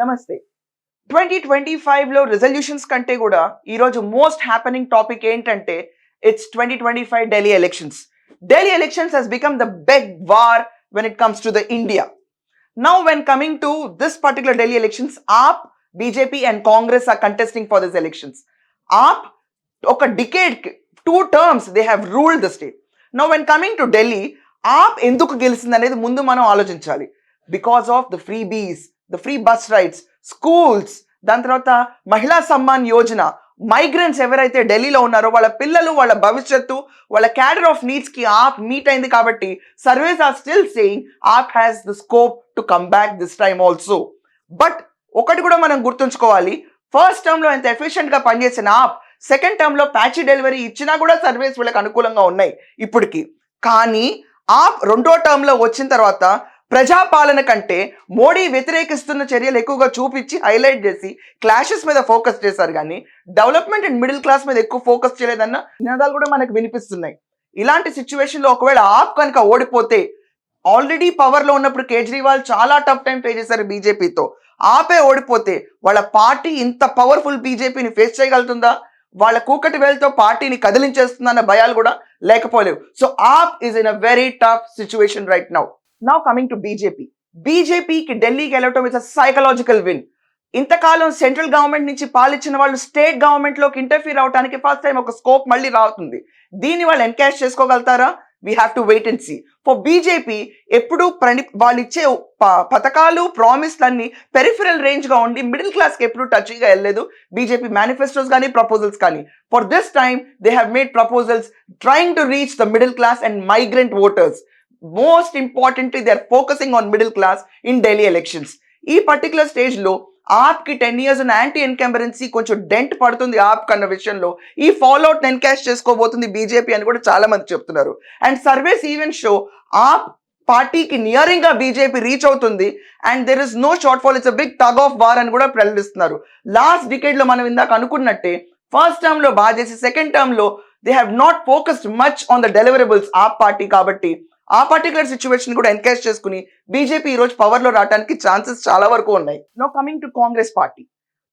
నమస్తే. Twenty twenty ఫైవ్లో resolutions కంటే కూడా ఈరోజు మోస్ట్ హ్యాపెనింగ్ టాపిక్ ఏంటంటే it's twenty twenty five Delhi elections Delhi elections has become the big war when it comes to the India now when coming to this particular Delhi elections AAP BJP and Congress are contesting for this elections AAP ఒక decade two terms they have ruled the state no when coming to Delhi AAP ఎందుకు గెలిచింది అనేది ముందు మనం ఆలోచించాలి. Because of the free బీస్ the free bus rides schools దాని తర్వాత మహిళా సమ్మాన్ యోజన. మైగ్రెంట్స్ ఎవరైతే ఢిల్లీలో ఉన్నారో వాళ్ళ పిల్లలు వాళ్ళ భవిష్యత్తు వాళ్ళ క్యాడర్ ఆఫ్ నీడ్స్కి ఆప్ మీట్ అయింది కాబట్టి surveys are still saying AAP has the scope to come back this time also but ఒకటి కూడా మనం గుర్తుంచుకోవాలి. ఫస్ట్ టర్మ్లో ఎంత ఎఫిషియెంట్గా పనిచేసిన ఆప్ సెకండ్ టర్మ్లో ప్యాచీ డెలివరీ ఇచ్చినా కూడా సర్వీస్ వీళ్ళకి అనుకూలంగా ఉన్నాయి ఇప్పటికి. కానీ ఆప్ రెండో టర్మ్లో వచ్చిన తర్వాత ప్రజాపాలన కంటే మోడీ వ్యతిరేకిస్తున్న చర్యలు ఎక్కువగా చూపించి హైలైట్ చేసి క్లాషెస్ మీద ఫోకస్ చేశారు. కానీ డెవలప్మెంట్ అండ్ మిడిల్ క్లాస్ మీద ఎక్కువ ఫోకస్ చేయలేదన్న నినాదాలు కూడా మనకు వినిపిస్తున్నాయి. ఇలాంటి సిచ్యువేషన్లో ఒకవేళ ఆప్ కనుక ఓడిపోతే ఆల్రెడీ పవర్లో ఉన్నప్పుడు కేజ్రీవాల్ చాలా టఫ్ టైం ఫేస్ చేశారు బీజేపీతో. ఆపే ఓడిపోతే వాళ్ళ పార్టీ ఇంత పవర్ఫుల్ బీజేపీని ఫేస్ చేయగలుగుతుందా? వాళ్ళ కూకటి వేలతో పార్టీని కదిలించేస్తుందన్న భయాలు కూడా లేకపోలేవు. So AAP is in a very tough situation right now now coming to BJP బీజేపీకి ఢిల్లీకి వెళ్ళటం ఇస్ అ సైకలాజికల్ విన్ ఇంతకాలం సెంట్రల్ గవర్నమెంట్ నుంచి పాలించిన వాళ్ళు స్టేట్ గవర్నమెంట్లోకి ఇంటర్ఫీర్ అవడానికి ఫస్ట్ టైం ఒక స్కోప్ మళ్ళీ రావుతుంది దీన్ని వాళ్ళు encash చేసుకోగలుగుతారా? We have to wait and see for BJP ఎప్పుడు ప్రణి వాళ్ళు ఇచ్చే ప- పథకాలు ప్రామిస్లన్నీ పెరిఫరల్ రేంజ్గా ఉండి మిడిల్ క్లాస్కి ఎప్పుడు టచ్గా వెళ్ళలేదు. బీజేపీ మేనిఫెస్టోస్ కానీ ప్రపోజల్స్ కానీ. For this time they have made proposals trying to reach the middle class and migrant voters most importantly they are focusing on middle class in Delhi elections ఈ particular స్టేజ్లో ఆప్కి ten years ఉన్న anti incumbency కొంచెం dent పడుతుంది ఆప్ కన్న విషయంలో. ఈ fallout encash చేసుకోబోతుంది BJP అని కూడా చాలా మంది చెప్తున్నారు. And surveys even show AAP పార్టీకి నియరింగ్గా బీజేపీ రీచ్ అవుతుంది. And there is no shortfall it's a big tug of war అని కూడా ప్రకటిస్తున్నారు. లాస్ట్ డికేడ్లో మనం ఇందాక అనుకున్నట్టే ఫస్ట్ టర్మ్లో బాగా చేసి సెకండ్ టర్మ్లో they have not focused much on the deliverables AAP party కాబట్టి. ఆ పర్టికులర్ సిచ్యువేషన్ కూడా ఎన్కరేజ్ చేసుకుని బీజేపీ ఈ రోజు రావడానికి ఛాన్సెస్ చాలా వరకు ఉన్నాయి. No coming to Congress party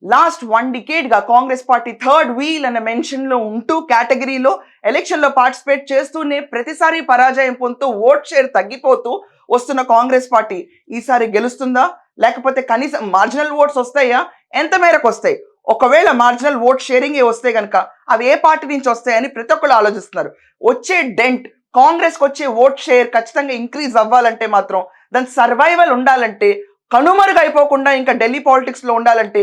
last one డికేడ్గా Congress party third wheel అనే మెన్షన్లో ఉంటూ కేటగిరీలో ఎలక్షన్లో పార్టిసిపేట్ చేస్తూనే ప్రతిసారి పరాజయం పొందుతూ ఓట్ షేర్ తగ్గిపోతూ వస్తున్న కాంగ్రెస్ పార్టీ ఈసారి గెలుస్తుందా? లేకపోతే కనీసం మార్జినల్ ఓట్స్ వస్తాయా? ఎంత మేరకు వస్తాయి? ఒకవేళ మార్జినల్ ఓట్ షేరింగ్ వస్తే కనుక అవి ఏ పార్టీ నుంచి వస్తాయని ప్రతి ఒక్కళ్ళు ఆలోచిస్తున్నారు. వచ్చే డెంట్ కాంగ్రెస్కి వచ్చే ఓట్ షేర్ ఖచ్చితంగా ఇంక్రీజ్ అవ్వాలంటే మాత్రం దాని సర్వైవల్ ఉండాలంటే కనుమరుగైపోకుండా ఇంకా ఢిల్లీ పాలిటిక్స్లో ఉండాలంటే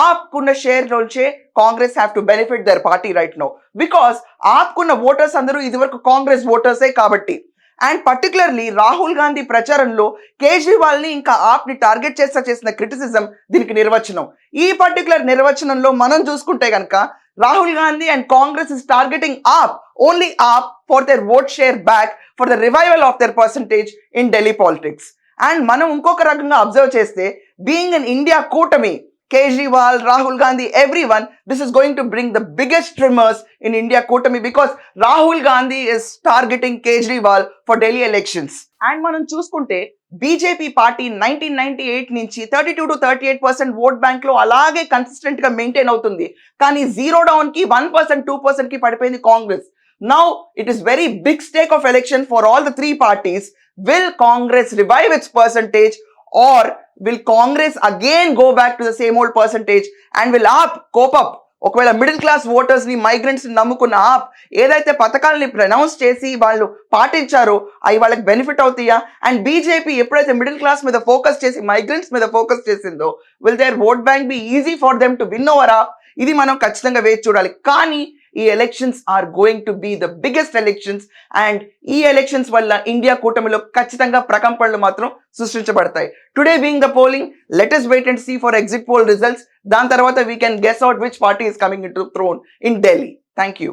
ఆప్కున్న షేర్ నుంచే Congress have to benefit their party right no. Because ఆప్కున్న voters అందరూ ఇదివరకు కాంగ్రెస్ ఓటర్సే కాబట్టి. అండ్ పర్టికులర్లీ రాహుల్ గాంధీ ప్రచారంలో కేజ్రీవాల్ని ఇంకా ఆప్ని టార్గెట్ చేస్తా చేసిన క్రిటిసిజం దీనికి నిర్వచనం. ఈ పర్టికులర్ నిర్వచనంలో మనం చూసుకుంటే కనుక Rahul Gandhi and Congress is targeting AAP only AAP for their vote share back for the revival of their percentage in Delhi politics and మనం ఇంకొక రకంగా అబ్జర్వ్ చేస్తే బీయింగ్ ఇన్ ఇండియా కూటమి Kejriwal Rahul Gandhi every one this is going to bring the biggest tremors in India కూటమి because Rahul Gandhi is targeting Kejriwal for Delhi elections and మనం చూసుకుంటే BJP party nineteen ninety eight నుంచి thirty two to thirty eight percent vote బ్యాంక్లో అలాగే కన్సిస్టెంట్గా maintain అవుతుంది. కానీ zero డౌన్కి వన్ పర్సెంట్ టూ పర్సెంట్కి పడిపోయింది Congress. Now it is very big stake of election for all the three parties will Congress revive its percentage or will Congress again go back to the same old percentage and will AAP cope up ఒకవేళ middle class ఓటర్స్ని మైగ్రెంట్స్ని నమ్ముకున్న ఆప్ ఏదైతే పథకాలని pronouns చేసి వాళ్ళు పాటించారో అవి వాళ్ళకి బెనిఫిట్ అవుతాయా? అండ్ బీజేపీ ఎప్పుడైతే మిడిల్ క్లాస్ మీద ఫోకస్ చేసి మైగ్రెంట్స్ మీద ఫోకస్ చేసిందో will their vote bank be easy for them to win over AAP ఇది మనం ఖచ్చితంగా వేచి చూడాలి. కానీ ఈ elections are going to be the biggest elections and ఈ ఎలక్షన్స్ వల్ల ఇండియా కూటమిలో ఖచ్చితంగా ప్రకంపనలు మాత్రం సృష్టించబడతాయి. Today being the polling latest wait and see for exit poll results దాని తర్వాత we can guess out which party is coming in to throne in Delhi thank you